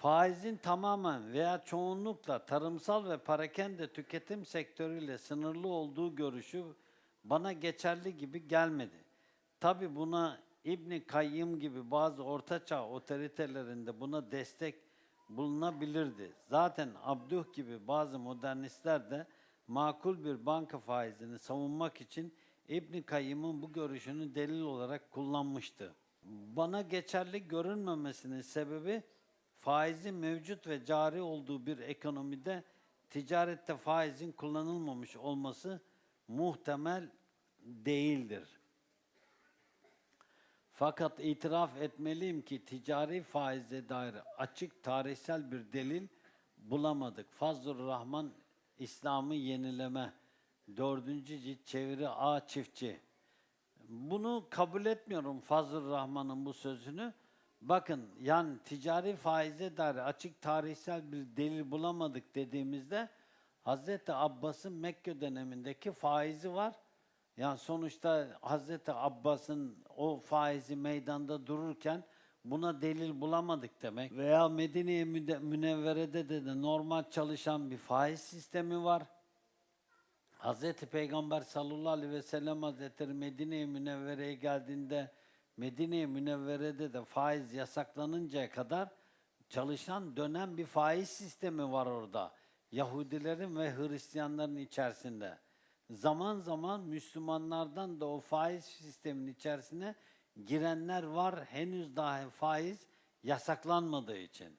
Faizin tamamen veya çoğunlukla tarımsal ve parakende tüketim sektörüyle sınırlı olduğu görüşü bana geçerli gibi gelmedi. Tabi buna İbni Kayyım gibi bazı ortaçağ otoritelerinde buna destek bulunabilirdi. Zaten Abduh gibi bazı modernistler de makul bir banka faizini savunmak için İbni Kayyım'ın bu görüşünü delil olarak kullanmıştı. Bana geçerli görünmemesinin sebebi faizin mevcut ve cari olduğu bir ekonomide ticarette faizin kullanılmamış olması muhtemel değildir. Fakat itiraf etmeliyim ki ticari faize dair açık tarihsel bir delil bulamadık. Fazlur Rahman İslam'ı yenileme 4. cilt çeviri A çiftçi. Bunu kabul etmiyorum Fazlur Rahman'ın bu sözünü. Bakın yani ticari faize dair açık tarihsel bir delil bulamadık dediğimizde Hazreti Abbas'ın Mekke dönemindeki faizi var. Yani sonuçta Hazreti Abbas'ın o faizi meydanda dururken buna delil bulamadık demek. Veya Medine-i Münevvere'de de, de normal çalışan bir faiz sistemi var. Hazreti Peygamber sallallahu aleyhi ve sellem Hazretleri Medine-i Münevvere'ye geldiğinde Medine-i Münevvere'de de faiz yasaklanıncaya kadar çalışan dönem bir faiz sistemi var orada. Yahudilerin ve Hristiyanların içerisinde. Zaman zaman Müslümanlardan da o faiz sistemin içerisine girenler var. Henüz daha faiz yasaklanmadığı için.